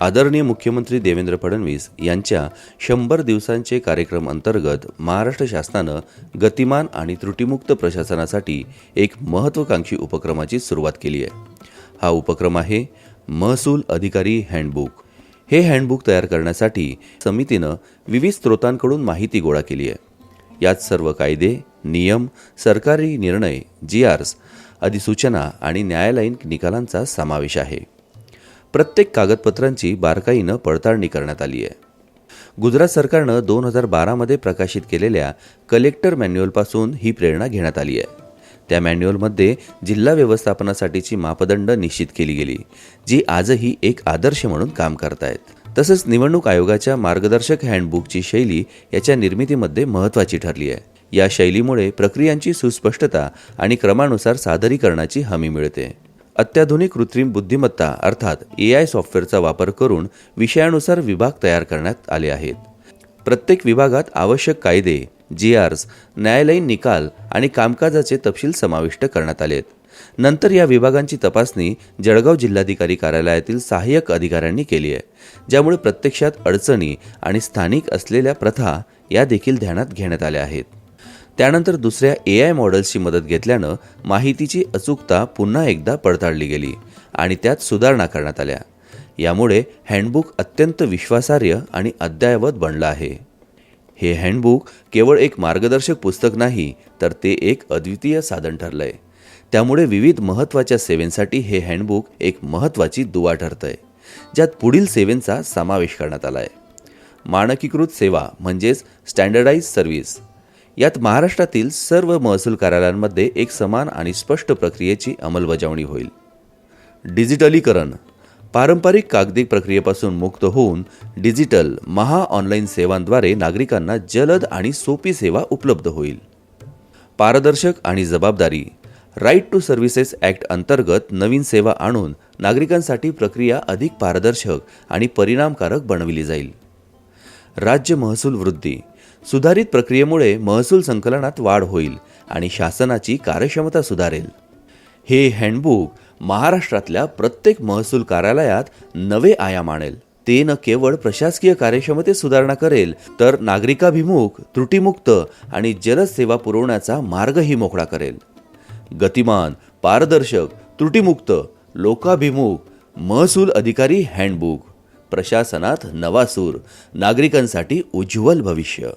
आदरणीय मुख्यमंत्री देवेंद्र फडणवीस यांच्या शंभर दिवसांचे कार्यक्रम अंतर्गत महाराष्ट्र शासनानं गतिमान आणि त्रुटीमुक्त प्रशासनासाठी एक महत्त्वाकांक्षी उपक्रमाची सुरुवात केली आहे. हा उपक्रम आहे महसूल अधिकारी हँडबुक. हे हँडबुक तयार करण्यासाठी समितीनं विविध स्रोतांकडून माहिती गोळा केली आहे. यात सर्व कायदे नियम सरकारी निर्णय जी आर्स अधिसूचना आणि न्यायालयीन निकालांचा समावेश आहे. प्रत्येक कागदपत्रांची बारकाईनं पडताळणी करण्यात आली आहे. गुजरात सरकारनं दोन हजार बारामध्ये प्रकाशित केलेल्या कलेक्टर मॅन्युअलपासून ही प्रेरणा घेण्यात आली आहे. त्या मॅन्युअलमध्ये जिल्हा व्यवस्थापनासाठीची मापदंड निश्चित केली गेली जी आजही एक आदर्श म्हणून काम करतायत. तसंच निवडणूक आयोगाच्या मार्गदर्शक हँडबुकची शैली याच्या निर्मितीमध्ये महत्त्वाची ठरली आहे. या शैलीमुळे प्रक्रियांची सुस्पष्टता आणि क्रमानुसार सादरीकरणाची हमी मिळते. अत्याधुनिक कृत्रिम बुद्धिमत्ता अर्थात ए आय सॉफ्टवेअरचा वापर करून विषयानुसार विभाग तयार करण्यात आले आहेत. प्रत्येक विभागात आवश्यक कायदे जी आर्स न्यायालयीन निकाल आणि कामकाजाचे तपशील समाविष्ट करण्यात आलेत. नंतर या विभागांची तपासणी जळगाव जिल्हाधिकारी कार्यालयातील सहाय्यक अधिकाऱ्यांनी केली आहे. ज्यामुळे प्रत्यक्षात अडचणी आणि स्थानिक असलेल्या प्रथा या देखील ध्यानात घेण्यात आल्या आहेत. त्यानंतर दुसऱ्या ए आय मॉडेल्सची मदत घेतल्यानं माहितीची अचूकता पुन्हा एकदा पडताळली गेली आणि त्यात सुधारणा करण्यात आल्या. यामुळे हँडबुक अत्यंत विश्वासार्ह आणि अद्ययावत बनलं आहे. हे हँडबुक केवळ एक मार्गदर्शक पुस्तक नाही तर ते एक अद्वितीय साधन ठरलंय. त्यामुळे विविध महत्त्वाच्या सेवेंसाठी हे हँडबुक एक महत्त्वाची दुवा ठरतंय ज्यात पुढील सेवेंचा समावेश करण्यात आला आहे मानकीकृत सेवा म्हणजेच स्टँडर्डाइज सर्व्हिस यात महाराष्ट्रातील सर्व महसूल कार्यालयांमध्ये एक समान आणि स्पष्ट प्रक्रियेची अंमलबजावणी होईल. डिजिटलीकरण पारंपरिक कागदी प्रक्रियेपासून मुक्त होऊन डिजिटल महा ऑनलाईन सेवांद्वारे नागरिकांना जलद आणि सोपी सेवा उपलब्ध होईल. पारदर्शक आणि जबाबदारी राईट टू सर्व्हिसेस ॲक्ट अंतर्गत नवीन सेवा आणून नागरिकांसाठी प्रक्रिया अधिक पारदर्शक आणि परिणामकारक बनविली जाईल. राज्य महसूल वृद्धी सुधारित प्रक्रियेमुळे महसूल संकलनात वाढ होईल आणि शासनाची कार्यक्षमता सुधारेल. हे हँडबुक महाराष्ट्रातल्या प्रत्येक महसूल कार्यालयात नवे आयाम आणेल. ते न केवळ प्रशासकीय कार्यक्षमतेत सुधारणा करेल तर नागरिकाभिमुख त्रुटीमुक्त आणि जलद सेवा पुरवण्याचा मार्गही मोकळा करेल. गतिमान पारदर्शक त्रुटीमुक्त लोकाभिमुख महसूल अधिकारी हँडबुक. प्रशासनात नवा सूर नागरिकांसाठी उज्ज्वल भविष्य.